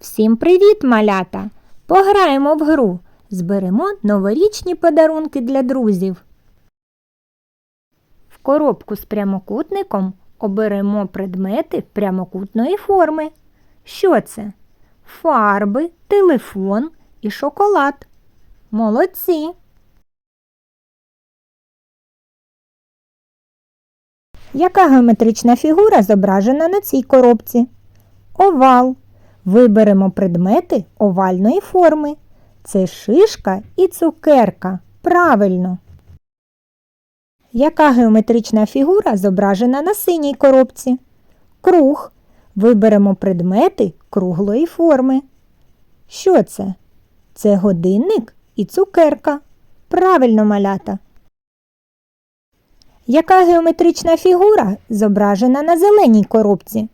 Всім привіт, малята! Пограємо в гру. Зберемо новорічні подарунки для друзів. В коробку з прямокутником оберемо предмети прямокутної форми. Що це? Фарби, телефон і шоколад. Молодці! Яка геометрична фігура зображена на цій коробці? Овал. Виберемо предмети овальної форми. Це шишка і цукерка. Правильно. Яка геометрична фігура зображена на синій коробці? Круг. Виберемо предмети круглої форми. Що це? Це годинник і цукерка. Правильно малята. Яка геометрична фігура зображена на зеленій коробці?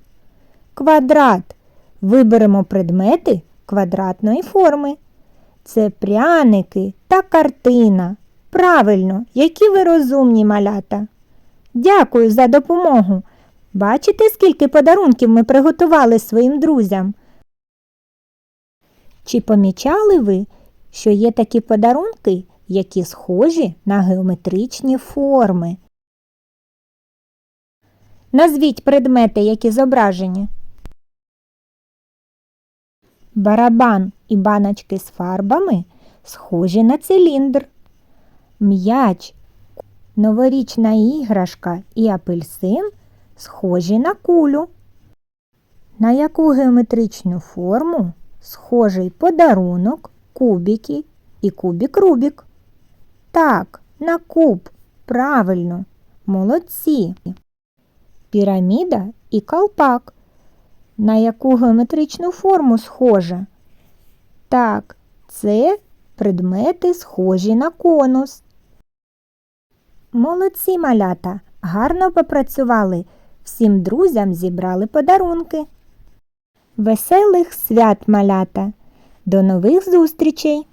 Квадрат. Виберемо предмети квадратної форми. Це пряники та картина. Правильно, які ви розумні малята. Дякую за допомогу. Бачите, скільки подарунків ми приготували своїм друзям? Чи помічали ви, що є такі подарунки, які схожі на геометричні форми? Назвіть предмети, які зображені. Барабан і баночки з фарбами схожі на циліндр. М'яч, новорічна іграшка і апельсин схожі на кулю. На яку геометричну форму схожий подарунок, кубики і кубік Рубік? Так, на куб. Правильно. Молодці. Піраміда і колпак. На яку геометричну форму схожа? Так, це предмети схожі на конус. Молодці малята, гарно попрацювали. Всім друзям зібрали подарунки. Веселих свят малята. До нових зустрічей!